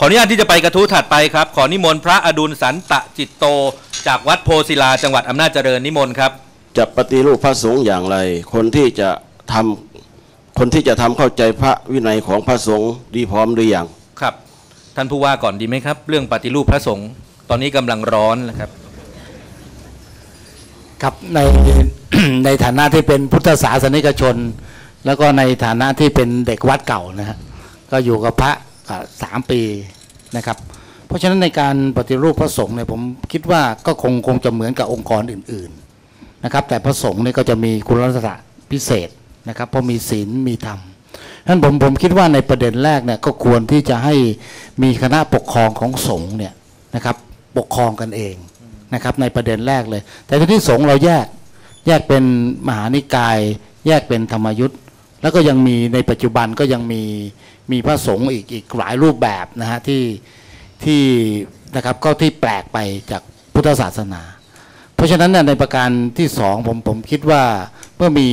ขออนุญาตที่จะไปกระทู้ถัดไปครับ ขอนิมนต์พระอดุลสันตะจิตโต จากวัดโพศิลาจังหวัดอำนาจเจริญนิมนต์ครับ จะปฏิรูปพระสงฆ์อย่างไร คนที่จะทำคนที่จะทำเข้าใจพระวินัยของพระสงฆ์ดีพร้อมหรือยังครับ ท่านผู้ว่าก่อนดีไหมครับ เรื่องปฏิรูปพระสงฆ์ตอนนี้กำลังร้อนนะครับ ครับในในฐานะที่เป็นพุทธศาสนิกชน แล้วก็ในฐานะที่เป็นเด็กวัดเก่านะฮะก็อยู่กับพระอ่า สามปีนะครับ เพราะฉะนั้นในการปฏิรูปพระสงฆ์เนี่ยผมคิดว่าก็คงคงจะเหมือนกับองค์กรอื่นๆนะครับ แต่พระสงฆ์เนี่ยก็จะมีคุณลักษณะพิเศษนะครับเพราะมีศีลมีธรรมฉะนั้นผมผมคิดว่าในประเด็นแรกเนี่ยก็ควรที่จะให้มีคณะปกครองของสงฆ์เนี่ยนะครับปกครองกันเองนะครับในประเด็นแรกเลย แต่ทีนี้สงฆ์เราแยกแยกเป็นมหานิกาย แยกเป็นธรรมยุทธ์แล้วก็ยังมีในปัจจุบันก็ยังมี มีพระสงฆ์อีกอีกหลายรูปแบบนะฮะที่ที่นะครับก็ที่แปลกไปจากพุทธศาสนา เพราะฉะนั้นเนี่ยในประการที่สองผมผมคิดว่าเมื่อมี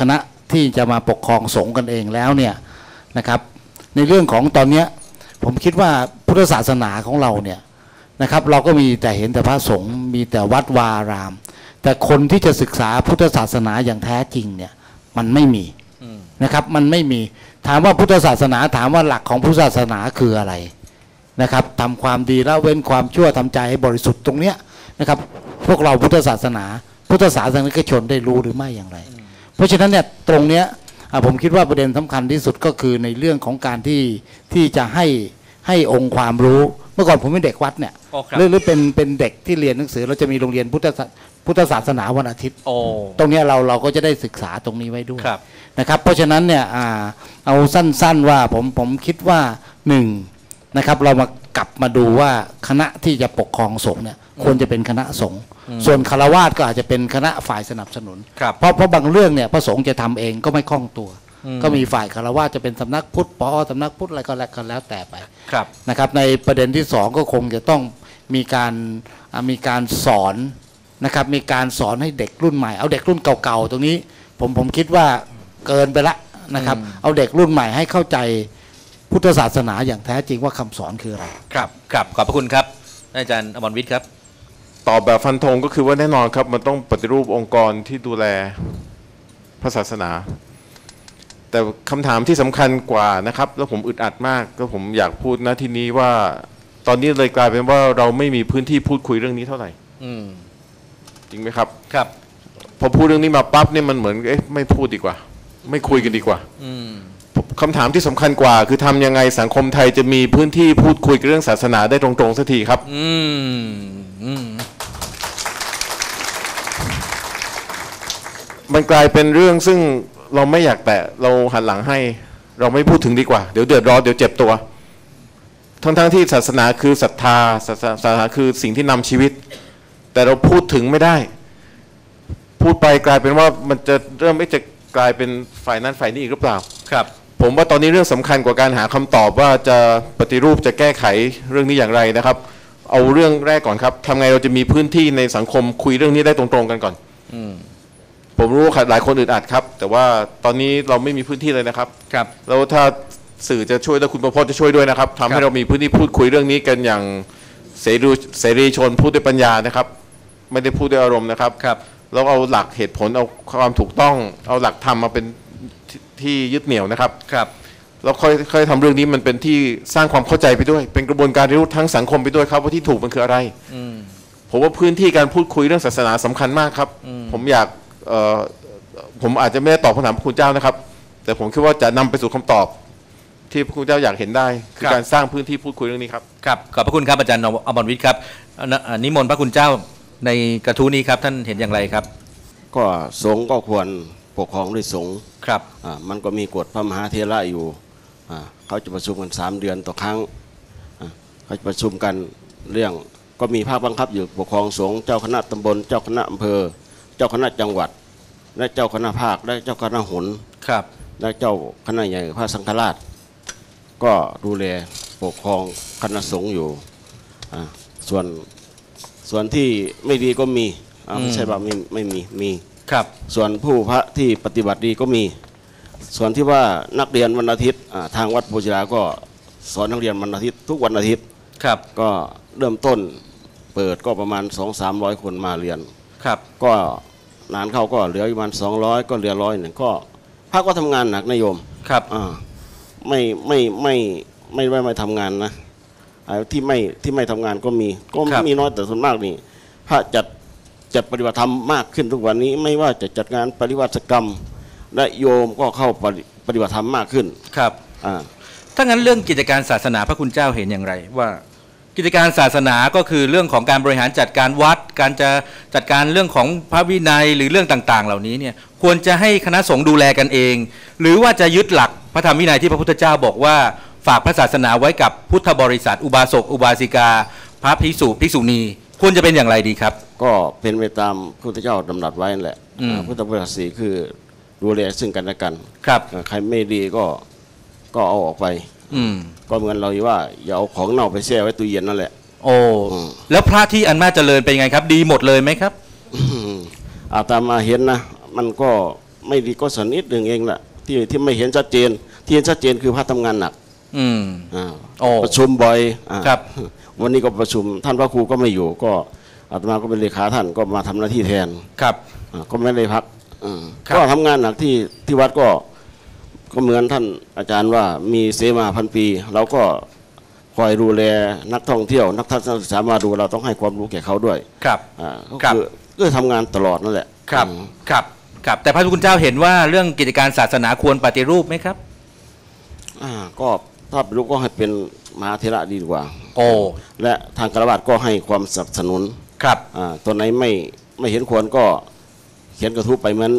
คณะที่จะมาปกครองสงฆ์กันเองแล้วเนี่ยนะครับ ในเรื่องของตอนเนี้ยผมคิดว่าพุทธศาสนาของเราเนี่ยนะครับ เราก็มีแต่เห็นแต่พระสงฆ์มีแต่วัดวาอาราม แต่คนที่จะศึกษาพุทธศาสนาอย่างแท้จริงเนี่ยมันไม่มีอืมนะครับมันไม่มี ถามว่าพุทธศาสนาถามว่าหลักของพุทธศาสนาคืออะไรนะครับทำความดีละเว้นความชั่วทำใจให้บริสุทธิ์ตรงเนี้ยนะครับ พวกเราพุทธศาสนา พุทธศาสนิกชนได้รู้หรือไม่อย่างไร เพราะฉะนั้นเนี่ยตรงเนี้ยผมคิดว่าประเด็นสำคัญที่สุดก็คือในเรื่องของการที่ที่จะให้ ให้องค์ความรู้ เมื่อก่อนผมเป็นเด็กวัดเนี่ยโอ้ครับหรือหรือเป็นเป็นเด็กที่เรียนหนังสือ เราจะมีโรงเรียนพุทธศาพุทธศาสนาวันอาทิตย์โอ้ตรงเนี้ยเราเราก็จะได้ศึกษาตรงนี้ไว้ด้วยครับนะครับ เพราะฉะนั้นเนี่ยอ่าเอาสั้น ๆว่าผมผมคิดว่าหนึ่งนะครับเรามากลับมาดูว่าคณะที่จะปกครองสงฆ์เนี่ยควรจะเป็นคณะสงฆ์ส่วนคารวาสก็อาจจะเป็นคณะฝ่ายสนับสนุนครับเพราะเพราะบางเรื่องเนี่ยพระสงฆ์จะทำเองก็ไม่คล่องตัวอืม ก็มีฝ่ายคารวาสจะเป็นสำนักพุทธปอสำนักพุทธอะไรก็แล้วก็แล้วแต่ไปครับนะครับ ในประเด็นที่สองก็คงจะต้องมีการอ่ามีการสอนนะครับ มีการสอนให้เด็กรุ่นใหม่เอาเด็กรุ่นเก่าๆตรงนี้ ผมผมคิดว่าเกินไปละนะครับอืมเอาเด็กรุ่นใหม่ให้เข้าใจพุทธศาสนาอย่างแท้จริงว่าคำสอนคืออะไรครับครับขอบพระคุณครับท่านอาจารย์อมรวิทย์ครับตอบแบบฟันธงก็คือว่าแน่นอนครับ มันต้องปฏิรูปองค์กรที่ดูแลพระศาสนา แต่คำถามที่สำคัญกว่านะครับ แล้วผมอึดอัดมากแล้วผมอยากพูดนะที่นี้ว่า ตอนนี้เลยกลายเป็นว่าเราไม่มีพื้นที่พูดคุยเรื่องนี้เท่าไหร่อืมจริงไหมครับ ครับ พอพูดเรื่องนี้มาปั๊บเนี่ยมันเหมือนเอ๊ะไม่พูดดีกว่า ไม่คุยกันดีกว่า อืมคำถามที่สำคัญกว่า คือทำยังไงสังคมไทยจะมีพื้นที่พูดคุยเรื่องศาสนาได้ตรงๆสักทีครับ อืมอืมมันกลายเป็นเรื่องซึ่ง เราไม่อยากแตะเราหันหลังให้ เราไม่พูดถึงดีกว่า เดี๋ยวเดือดร้อนเดี๋ยวเจ็บตัว ทั้งๆที่ศาสนาคือศรัทธาศาสนาศาสนาคือสิ่งที่นำชีวิต แต่เราพูดถึงไม่ได้ พูดไปกลายเป็นว่ามันจะเริ่มไม่จะกลายเป็นฝ่ายนั้นฝ่ายนี้อีกหรือเปล่าครับ ผมว่าตอนนี้เรื่องสำคัญกว่าการหาคำตอบว่าจะปฏิรูปจะแก้ไขเรื่องนี้อย่างไรนะครับ เอาเรื่องแรกก่อนครับทำไงเราจะมีพื้นที่ในสังคมคุยเรื่องนี้ได้ตรงๆกันก่อน อืม ผมรู้ว่าหลายคนอึดอัดครับ แต่ว่าตอนนี้เราไม่มีพื้นที่เลยนะครับครับ แล้วถ้าสื่อจะช่วยแล้วคุณประพจน์จะช่วยด้วยนะครับทำครัให้บเรามีพื้นที่พูดคุยเรื่องนี้กันอย่างเสรีเสรีชนพูดด้วยปัญญานะครับ ไม่ได้พูดด้วยอารมณ์นะครับครับแล้วเอาหลักเหตุผลเอาความถูกต้อง เอาหลักธรรมมาเป็นที่ที่ยึดเหนี่ยวนะครับครับแล้วค่อยค่อยทำเรื่องนี้มันเป็นที่สร้างความเข้าใจไปด้วย เป็นกระบวนการเรียนรู้ทั้งสังคมไปด้วยครับ ว่าที่ถูกมันคืออะไรอืมผมว่าพื้นที่การพูดคุยเรื่องศาสนาสำคัญมากครับ ผมอยากเอ่อ ผมอาจจะไม่ได้ตอบคำถามพระคุณเจ้านะครับ แต่ผมคิดว่าจะนำไปสู่คำตอบ ที่พระคุณเจ้าอยากเห็นได้ คือครับการสร้างพื้นที่พูดคุยเรื่องนี้ครับครับขอบพระคุณครับอาจารย์อมรวิทย์ครับอะนะอะนิมนต์พระคุณเจ้าในกระทู้นี้ครับท่านเห็นอย่างไรครับ ก็สงฆ์ก็ควรปกครองด้วยสงฆ์ครับอ่ามันก็มีกฎพระมหาเทระอยู่อ่าเขาจะประชุมกันสามเดือนต่อครั้งอ่าเขาจะประชุมกันเรื่องก็มีภาคบังคับอยู่ปกครองสงฆ์เจ้าคณะตำบลเจ้าคณะอำเภอ เจ้าคณะจังหวัด และเจ้าคณะภาคและเจ้าคณะหนครับ และเจ้าคณะใหญ่พระสังฆราช ก็ดูแลปกครองคณะสงฆ์อยู่อ่าส่วนส่วนที่ไม่ดีก็มีอ่าไม่ใช่ว่าไม่ไม่มีมีครับ ส่วนผู้พระที่ปฏิบัติดีก็มี ส่วนที่ว่านักเรียนวันอาทิตย์อ่าทางวัดโพธิราก็สอนนักเรียนวันอาทิตย์ทุกวันอาทิตย์ครับ ก็เริ่มต้นเปิดก็ประมาณ 2 3 0 0 คนมาเรียน ครับก็นานเข้าก็เหลือประมาณ200ก็เหลือร้อยหนึ่งก็พระก็ทำงานหนักนะโยมครับอ่าไม่ไม่ไม่ไม่ไม่ไม่ทำงานนะอ่าที่ไม่ที่ไม่ทำงานก็มีก็ครับ มีน้อยแต่ส่วนมากนี่ พระจัดจัดปฏิบัติธรรมมากขึ้นทุกวันนี้ ไม่ว่าจะจัดงานปฏิวัติกรรม และโยมก็เข้าปฏิปฏิบัติธรรมมากขึ้นครับ อ่า ถ้างั้นเรื่องกิจการศาสนาพระคุณเจ้าเห็นอย่างไรว่า กิจการศาสนาก็คือเรื่องของการบริหารจัดการวัด การจะจัดการเรื่องของพระวินัยหรือเรื่องต่างๆ เหล่านี้เนี่ยควรจะให้คณะสงฆ์ดูแลกันเอง หรือว่าจะยึดหลักพระธรรมวินัยที่พระพุทธเจ้าบอกว่า ฝากพระศาสนาไว้กับพุทธบริษัท อุบาสกอุบาสิกา พระภิกษุภิกษุณีควรจะเป็นอย่างไรดีครับ ก็เป็นไปตามพระพุทธเจ้าดำรัสไว้นั่นแหละอืมอ่าพุทธบริษัทสีคือดูแลซึ่งกันและกันครับอ่าใครไม่ดีก็ก็เอาออกไป อืม ก็เหมือนเราว่าอย่าเอาของเน่าไปแช่ไว้ตู้เย็นนั่นแหละ โอ้อืม แล้วพระที่อันมาเจริญเป็นยังไงครับ ดีหมดเลยไหมครับอืมอาตมาเห็นนะ มันก็ไม่ดีก็สักนิดหนึ่งเองแหละที่ที่ไม่เห็นชัดเจน ที่เห็นชัดเจนคือพระทำงานหนักอืม อ่าโอ้ประชุมบ่อยอ่าครับ วันนี้ก็ประชุมท่านพระครูก็ไม่อยู่ก็อาตมาก็เป็นเลขาท่านก็มาทำหน้าที่แทนครับ อ่าก็ไม่ได้พักอืมครับ ก็ทำงานหนักที่ที่วัดก็ ก็เหมือนท่านอาจารย์ว่ามีเสมาพันปี เราก็คอยดูแลนักท่องเที่ยวนักทัศนศึกษามาดูเราต้องให้ความรู้แก่เขาด้วย ครับอ่าก็ครับคือก็ทำงานตลอดนั่นแหละครับอืมครับครับแต่พระคุณเจ้าเห็นว่าเรื่องกิจการศาสนาควรปฏิรูปไหมครับอ่าก็ถ้าเป็นลูกก็ให้เป็นมหาเทระดีกว่า โอ้และทางคารวะก็ให้ความสนับสนุนครับอ่าตัวไหนไม่ไม่เห็นควรก็เขียนกระทู้ไปเหมือน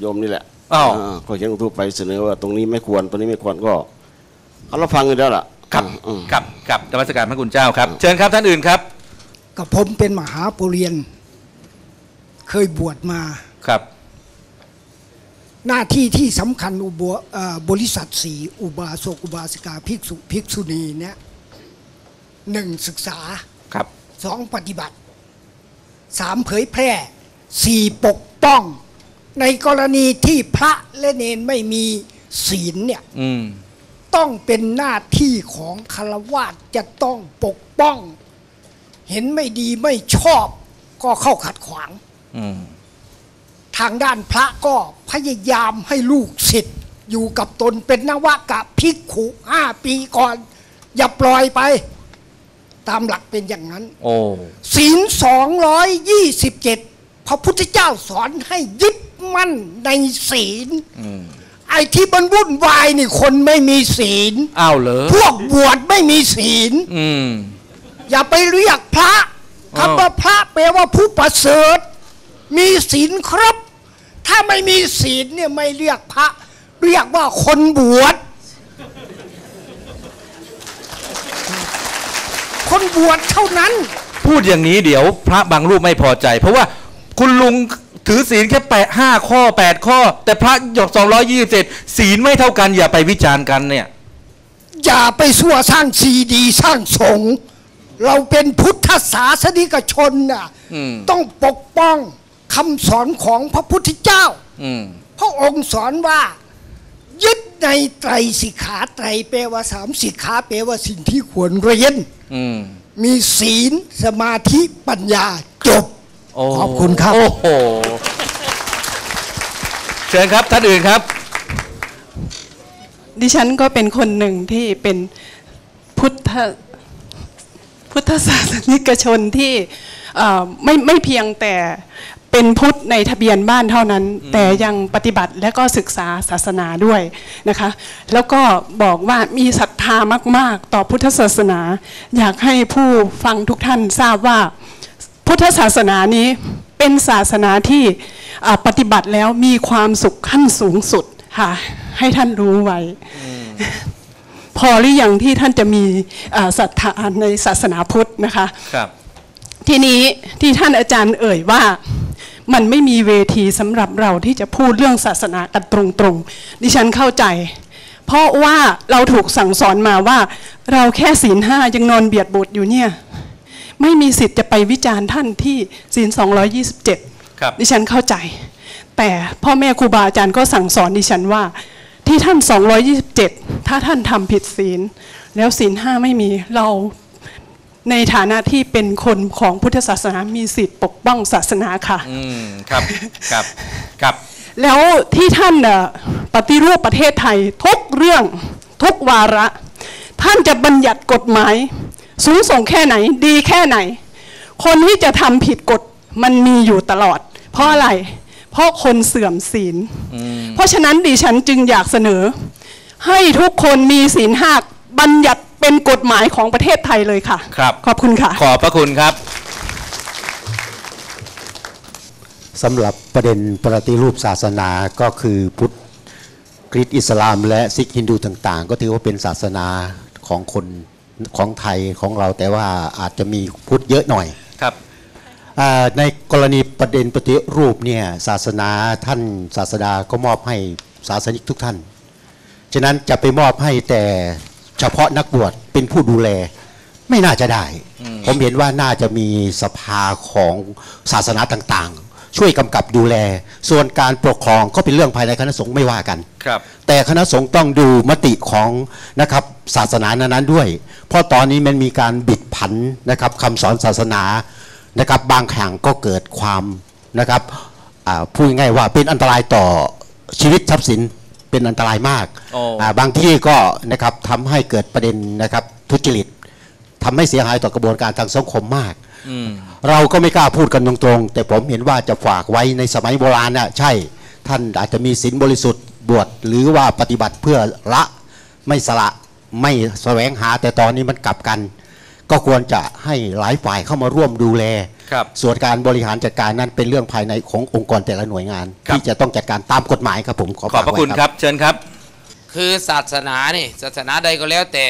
โยมนี่แหละ อ้าวาก็เขียนกระทู้ไปเสนอว่าตรงนี้ไม่ควรตรงนี้ไม่ควรก็เขารับฟังกันแล้วล่ะครับอืมครับครับธรรมสการพระคุณเจ้าครับ เชิญครับท่านอื่นครับกับผมเป็นมหาปุเรียน เคยบวชมา ครับหน้าที่ที่สำคัญอุบเอ่อบริษัทสีอุบาสกอุบาสิกาภิกษุภิกษุณีเนี่ยหนึ่งศึกษาครับสองปฏิบัติสามเผยแพร่สี่ปกป้อง ในกรณีที่พระและเนนไม่มีศีลเนี่ยอืมต้องเป็นหน้าที่ของคารวะจะต้องปกป้อง เห็นไม่ดีไม่ชอบ ก็เข้าขัดขวางอืมทางด้านพระก็พยายามให้ลูกศิษย์อยู่กับตนเป็นนวากะภิกขุห้าปีก่อน อย่าปล่อยไป ตามหลักเป็นอย่างนั้นโอ้ศีลสองร้อยยี่สิบเจ็ดพระพุทธเจ้าสอนให้ยึด มั่นในศีลอืมไอ้ที่มันวุ่นวายนี่คนไม่มีศีลอ้าวเหรอพวกบวชไม่มีศีลอืมอย่าไปเรียกพระอ้าวคำว่าพระแปลว่าผู้ประเสริฐ มีศีลครบ ถ้าไม่มีศีลเนี่ยไม่เรียกพระ เรียกว่าคนบวชคนบวชเท่านั้น พูดอย่างนี้เดี๋ยวพระบางรูปไม่พอใจ เพราะว่าคุณลุง ถือศีลแค่แปดห้าข้อแปดข้อ แต่พระหยกสองร้อยยี่สิบเจ็ดศีลไม่เท่ากันอย่าไปวิจารณ์กันเนี่ย อย่าไปสั่วสร้างซีดีสร้างสงฆ์เราเป็นพุทธศาสนิกชนน่ะอืมต้องปกป้องคำสอนของพระพุทธเจ้าอืมพระองค์สอนว่า ยึดในไตรสิกขาไตรแปลว่าสามสิกขาแปลว่าสิ่งที่ควรเรียนอืมมีศีลสมาธิปัญญาจบโอ้ ขอบคุณครับ โอ้โห เชิญครับท่านอื่นครับ ดิฉันก็เป็นคนหนึ่งที่เป็นพุทธพุทธศาสนิกชนที่เอ่อไม่ไม่เพียงแต่เป็นพุทธในทะเบียนบ้านเท่านั้น แต่ยังปฏิบัติและก็ศึกษาศาสนาด้วยนะคะ แล้วก็บอกว่ามีศรัทธามาก ๆ ต่อพุทธศาสนา อยากให้ผู้ฟังทุกท่านทราบว่า พุทธศาสนานี้เป็นศาสนาที่อ่าปฏิบัติแล้วมีความสุขขั้นสูงสุดค่ะให้ท่านรู้ไว้ พอหรือยังที่ท่านจะมีอ่าศรัทธาในศาสนาพุทธนะคะครับทีนี้ที่ท่านอาจารย์เอ่ยว่ามันไม่มีเวทีสำหรับเราที่จะพูดเรื่องศาสนากันตรงๆ ดิฉันเข้าใจ เพราะว่าเราถูกสั่งสอนมาว่า เราแค่ศีลห้ายังนอนเบียดบุตรอยู่เนี่ย ไม่มีสิทธิ์จะไปวิจารณ์ท่านที่ศีล227ครับดิฉันเข้าใจ แต่พ่อแม่ครูบาอาจารย์ก็สั่งสอนดิฉันว่า ที่ท่าน 227 ถ้าท่านทำผิดศีล แล้วศีลห้าไม่มีเราในฐานะที่เป็นคนของพุทธศาสนามีสิทธิ์ปกป้องศาสนาค่ะอืมครับครับครับ แล้วที่ท่านน่ะปฏิรูปประเทศไทยทุกเรื่องทุกวาระ ท่านจะบัญญัติกฎหมาย สูงส่งแค่ไหน ดีแค่ไหน คนที่จะทำผิดกฎมันมีอยู่ตลอด เพราะอะไร เพราะคนเสื่อมศีล เพราะฉะนั้นดิฉันจึงอยากเสนอ ให้ทุกคนมีศีลห้าบัญญัติเป็นกฎหมายของประเทศไทยเลยค่ะครับ ขอบคุณค่ะ ขอบพระคุณครับสำหรับประเด็นปฏิรูปศาสนาก็คือพุทธคริสต์อิสลาม และซิกฮินดูต่าง ๆ ก็ถือว่าเป็นศาสนาของคน ของไทยของเราแต่ว่าอาจจะมีพุทธเยอะหน่อยครับอ่าในกรณีประเด็นปฏิรูปเนี่ยศาสนาท่านศาสดาก็มอบให้ศาสนิกทุกท่าน ฉะนั้นจะไปมอบให้แต่เฉพาะนักบวชเป็นผู้ดูแลไม่น่าจะได้ ผมเห็นว่าน่าจะมีสภาของศาสนาต่างๆ ช่วยกำกับดูแล ส่วนการปกครองก็เป็นเรื่องภายในคณะสงฆ์ไม่ว่ากันครับ แต่คณะสงฆ์ต้องดูมติของนะครับ ศาสนานั้นๆด้วย เพราะตอนนี้มันมีการบิดผันนะครับคำสอนศาสนานะครับบางแห่งก็เกิดความนะครับอ่าพูดง่ายๆว่าเป็นอันตรายต่อชีวิตทรัพย์สินเป็นอันตรายมากโอ้อ่าบางที่ก็นะครับทำให้เกิดประเด็นนะครับทุจริตทำให้เสียหายต่อกระบวนการทางสังคมมากอืมเราก็ไม่กล้าพูดกันตรงๆ แต่ผมเห็นว่าจะฝากไว้ในสมัยโบราณน่ะใช่ ท่านอาจจะมีศีลบริสุทธิ์บวชหรือว่าปฏิบัติเพื่อละไม่สละ ไม่แสวงหาแต่ตอนนี้มันกลับกัน ก็ควรจะให้หลายฝ่ายเข้ามาร่วมดูแลครับส่วนการบริหารจัดการนั้นเป็นเรื่องภายในขององค์กรแต่ละหน่วยงาน ครับ ที่จะต้องจัดการตามกฎหมายครับผมขอขอบพระฝากไว้คุณครับ เชิญครับ คือศาสนานี่ศาสนาใดก็แล้วแต่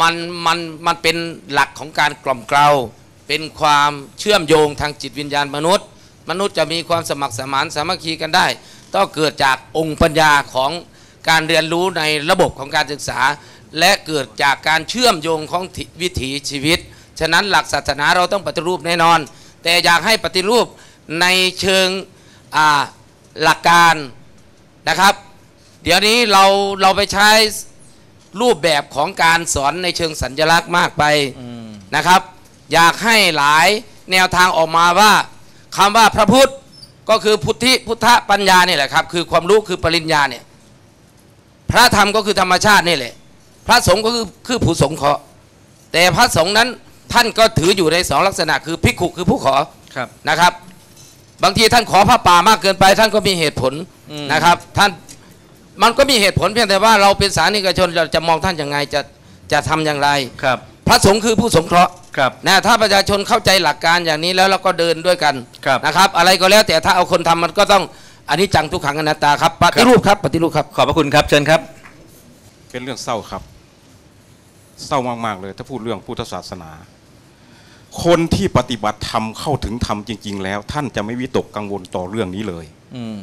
มันมันมันเป็นหลักของการกล่อมเกลาเป็นความเชื่อมโยงทางจิตวิญญาณมนุษย์ มนุษย์จะมีความสมัครสมานสามัคคีกันได้ ต้องเกิดจากองค์ปัญญาของการเรียนรู้ในระบบของการศึกษา และเกิดจากการเชื่อมโยงของวิถีชีวิต ฉะนั้นหลักศาสนาเราต้องปฏิรูปแน่นอน แต่อยากให้ปฏิรูปในเชิงอ่าหลักการนะครับ เดี๋ยวนี้เราเราไปใช้รูปแบบของการสอนในเชิงสัญลักษณ์มากไปนะครับ อยากให้หลายแนวทางออกมาว่าคำว่าพระพุทธก็คือพุทธิพุทธปัญญาเนี่ยแหละครับ คือความรู้คือปริญญาเนี่ยพระธรรมก็คือธรรมชาตินี่แหละ พระสงฆ์ก็คือคือผู้สงเคราะห์แต่พระสงฆ์นั้นท่านก็ถืออยู่ในสองลักษณะคือภิกขุคือผู้ขอครับนะครับ บางทีท่านขอพระป่ามากเกินไป ท่านก็มีเหตุผลอืมนะครับ ท่านมันก็มีเหตุผลเพียงแต่ว่าเราเป็นสาธารนิกชนเราจะมองท่านยังไงจะจะทำอย่างไรครับ พระสงฆ์คือผู้สงเคราะห์ครับนะถ้าประชาชนเข้าใจหลักการอย่างนี้แล้วเราก็เดินด้วยกันครับนะครับ อะไรก็แล้วแต่ถ้าเอาคนทำมันก็ต้องอันนี้จังทุกขังอนัตตาครับปฏิรูปครับปฏิรูปครับขอบพระคุณครับเชิญครับ เป็นเรื่องเศร้าครับ เศร้ามาก ๆ เลย ถ้าพูดเรื่องพุทธศาสนา คนที่ปฏิบัติธรรมเข้าถึงธรรมจริง ๆ แล้ว ท่านจะไม่วิตกกังวลต่อเรื่องนี้เลยอืม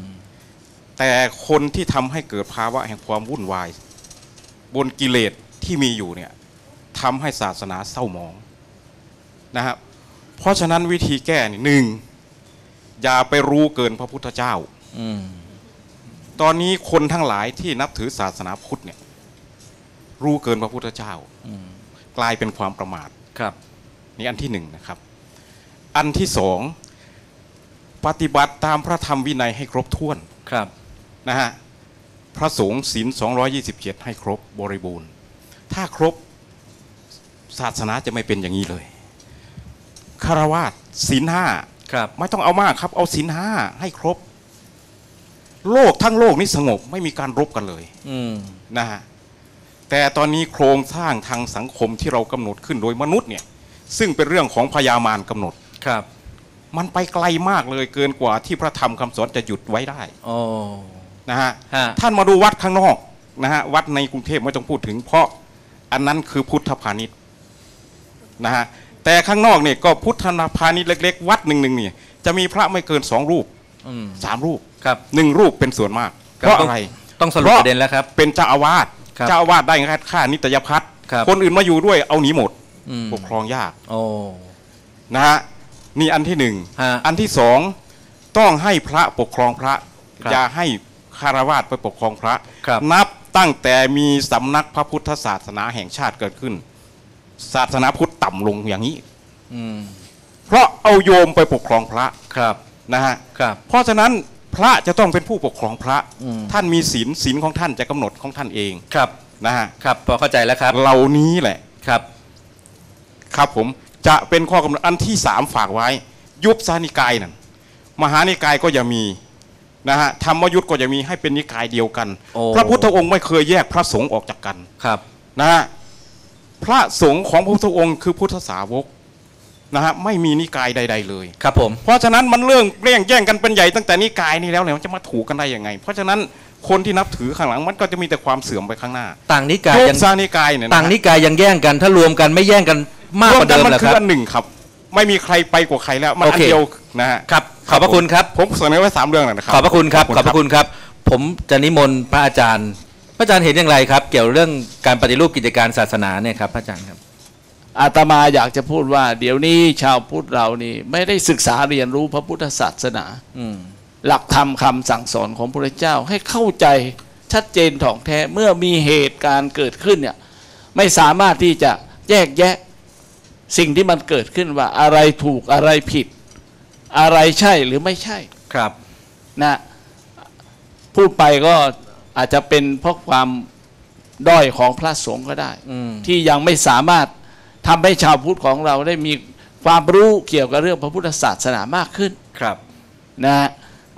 แต่คนที่ทำให้เกิดภาวะแห่งความวุ่นวาย บนกิเลสที่มีอยู่เนี่ยทำให้ศาสนาเศร้าหมองนะครับ เพราะฉะนั้นวิธีแก้นี่หนึ่งอย่าไปรู้เกินพระพุทธเจ้าอืมตอนนี้คนทั้งหลายที่นับถือศาสนาพุทธเนี่ย รู้เกินพระพุทธเจ้าอืมกลายเป็นความประมาทครับนี่อันที่หนึ่งนะครับ อันที่สองปฏิบัติตามพระธรรมวินัยให้ครบถ้วนครับนะฮะพระสงฆ์ศีล227 ให้ครบบริบูรณ์ ถ้าครบศาสนาจะไม่เป็นอย่างนี้เลยคารวาสศีลห้าครับไม่ต้องเอามากครับ เอาศีลห้าให้ครบ โลกทั้งโลกนี้สงบไม่มีการรบกันเลยอืมนะฮะ แต่ตอนนี้โครงสร้างทางสังคมที่เรากำหนดขึ้นโดยมนุษย์เนี่ยซึ่งเป็นเรื่องของพญามารกำหนดครับ มันไปไกลมากเลยเกินกว่าที่พระธรรมคำสอนจะหยุดไว้ได้โอ้นะฮะฮะท่านมาดูวัดข้างนอกนะฮะวัดในกรุงเทพไม่ต้องพูดถึง เพราะอันนั้นคือพุทธพาณิชย์นะฮะแต่ข้างนอกเนี่ยก็พุทธนาพาณิชย์เล็ก ๆ วัดหนึ่งหนึ่งเนี่ยจะมีพระไม่เกินสองรูปอืมสามรูปครับหนึ่งรูปเป็นส่วนมากคเพราะอะไรต้องสรุปประเด็นแล้วครับ เป็นเจ้าอาวาสครับ เจ้าอาวาสได้แค่ค่านิตยพัฒน์ครับคนอื่นมาอยู่ด้วยเอาหนีหมดอืมปกครองยากโอ้นะฮะนี่อันที่หนึ่งฮะอันที่สองต้องให้พระปกครองพระครับอย่าให้คารวาสไปปกครองพระครับนับตั้งแต่มีสำนักพระพุทธศาสนาแห่งชาติเกิดขึ้น ศาสนาพุทธต่ำลงอย่างนี้อืมเพราะเอาโยมไปปกครองพระครับนะฮะครับเพราะฉะนั้น พระจะต้องเป็นผู้ปกครองพระอืมท่านมีศีลศีลของท่านจะกำหนดของท่านเองครับนะฮะครับพอเข้าใจแล้วครับ เหล่านี้แหละครับ ครับผมจะเป็นข้อกำหนดอันที่สามฝากไว้ ยุบสานิกายนั่นมหานิกายก็อย่ามีนะฮะธรรมยุทธก็จะมีให้เป็นนิกายเดียวกันโอ้พระพุทธองค์ไม่เคยแยกพระสงฆ์ออกจากกันครับนะฮะพระสงฆ์ของพระพุทธองค์คือพุทธสาวก นะฮะไม่มีนิกายใด ๆ เลยครับผมเพราะฉะนั้นมันเรื่องเรื่องแย่งกันเป็นใหญ่ตั้งแต่นิกายนี้แล้วเนี่ยมันจะมาถูกกันได้ยังไง เพราะฉะนั้นคนที่นับถือข้างหลังมันก็จะมีแต่ความเสื่อมไปข้างหน้า ต่างนิกายโยยักงซานิกายเนี่ยะฮะต่างนิกายยังแย่งกัน ถ้ารวมกันไม่แย่งกันมากกว่าเดิมรวกันเหรมัอคืคอรับอันหนึ่งครับ ไม่มีใครไปกว่าใครแล้วมันโออันเคเดียวนะฮะครับขอบพระคุณครับผมเสนอไว้สามเรื่องนะครับขอบพระคุณครับขอบพระคุณครับ ผมจะนิมนต์พระอาจารย์ พระอาจารย์เห็นอย่างไรครับ เกี่ยวเรื่องการปฏิรูปกิจการศาสนาเนี่ยครับพระอาจารย์ครับ อาตมาอยากจะพูดว่า เดี๋ยวนี้ชาวพุทธเรานี่ ไม่ได้ศึกษาเรียนรู้พระพุทธศาสนาอืมหลักธรรมคำสั่งสอนของพระเจ้าให้เข้าใจชัดเจนถ่องแท้เมื่อมีเหตุการณ์เกิดขึ้นเนี่ย ไม่สามารถที่จะแยกแยะสิ่งที่มันเกิดขึ้นว่าอะไรถูกอะไรผิด อะไรใช่หรือไม่ใช่ครับนะพูดไปก็อาจจะเป็นเพราะความด้อยของพระสงฆ์ก็ได้อืมที่ยังไม่สามารถ ทำให้ชาวพุทธของเราได้มีความรู้เกี่ยวกับเรื่องพระพุทธศาสนามากขึ้นครับนะฮะ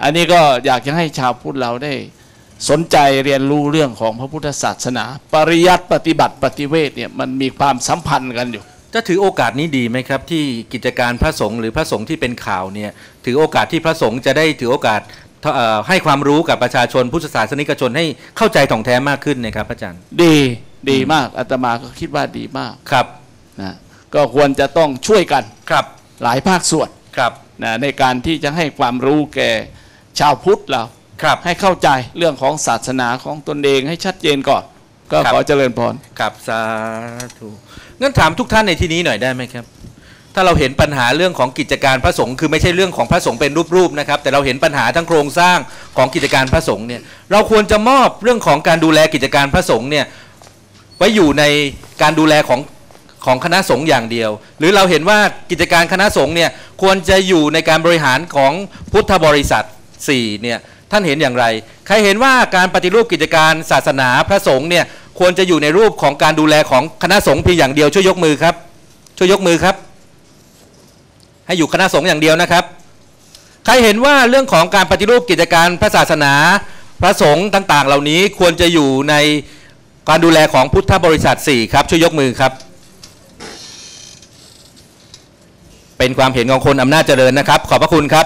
อันนี้ก็อยากจะให้ชาวพุทธเราได้สนใจเรียนรู้เรื่องของพระพุทธศาสนา ปริยัติปฏิบัติปฏิเวทเนี่ยมันมีความสัมพันธ์กันอยู่ จะถือโอกาสนี้ดีไหมครับ ที่กิจการพระสงฆ์หรือพระสงฆ์ที่เป็นข่าวเนี่ยถือโอกาสที่พระสงฆ์จะได้ถือโอกาสเอ่อให้ความรู้กับประชาชนพุทธศาสนิกชนให้เข้าใจถ่องแท้มากขึ้นนะครับพระอาจารย์ ดีดีมากอาตมาก็คิดว่าดีมากครับ นะก็ควรจะต้องช่วยกันครับหลายภาคส่วนครับนะในการที่จะให้ความรู้แก่ชาวพุทธเราครับให้เข้าใจเรื่องของศาสนาของตนเองให้ชัดเจนก่อน ก็ครับขอเจริญพรครับสาธุงั้นถามทุกท่านในที่นี้หน่อยได้ไหมครับ ถ้าเราเห็นปัญหาเรื่องของกิจการพระสงฆ์คือไม่ใช่เรื่องของพระสงฆ์เป็นรูปๆนะครับ แต่เราเห็นปัญหาทั้งโครงสร้างของกิจการพระสงฆ์เนี่ยเราควรจะมอบเรื่องของการดูแลกิจการพระสงฆ์เนี่ยไว้อยู่ในการดูแลของ ของคณะสงฆ์อย่างเดียว หรือเราเห็นว่ากิจการคณะสงฆ์เนี่ยควรจะอยู่ในการบริหารของพุทธบริษัท4เนี่ยท่านเห็นอย่างไร ใครเห็นว่าการปฏิรูปกิจการศาสนาพระสงฆ์เนี่ยควรจะอยู่ในรูปของการดูแลของคณะสงฆ์เพียงอย่างเดียวช่วยยกมือครับ ช่วยยกมือครับ ให้อยู่คณะสงฆ์อย่างเดียวนะครับ ใครเห็นว่าเรื่องของการปฏิรูปกิจการพระศาสนาพระสงฆ์ต่าง ๆ เหล่านี้ควรจะอยู่ในการดูแลของพุทธบริษัท4ครับช่วยยกมือครับ เป็นความเห็นของคนอำนาจเจริญนะครับ ขอบพระคุณครับ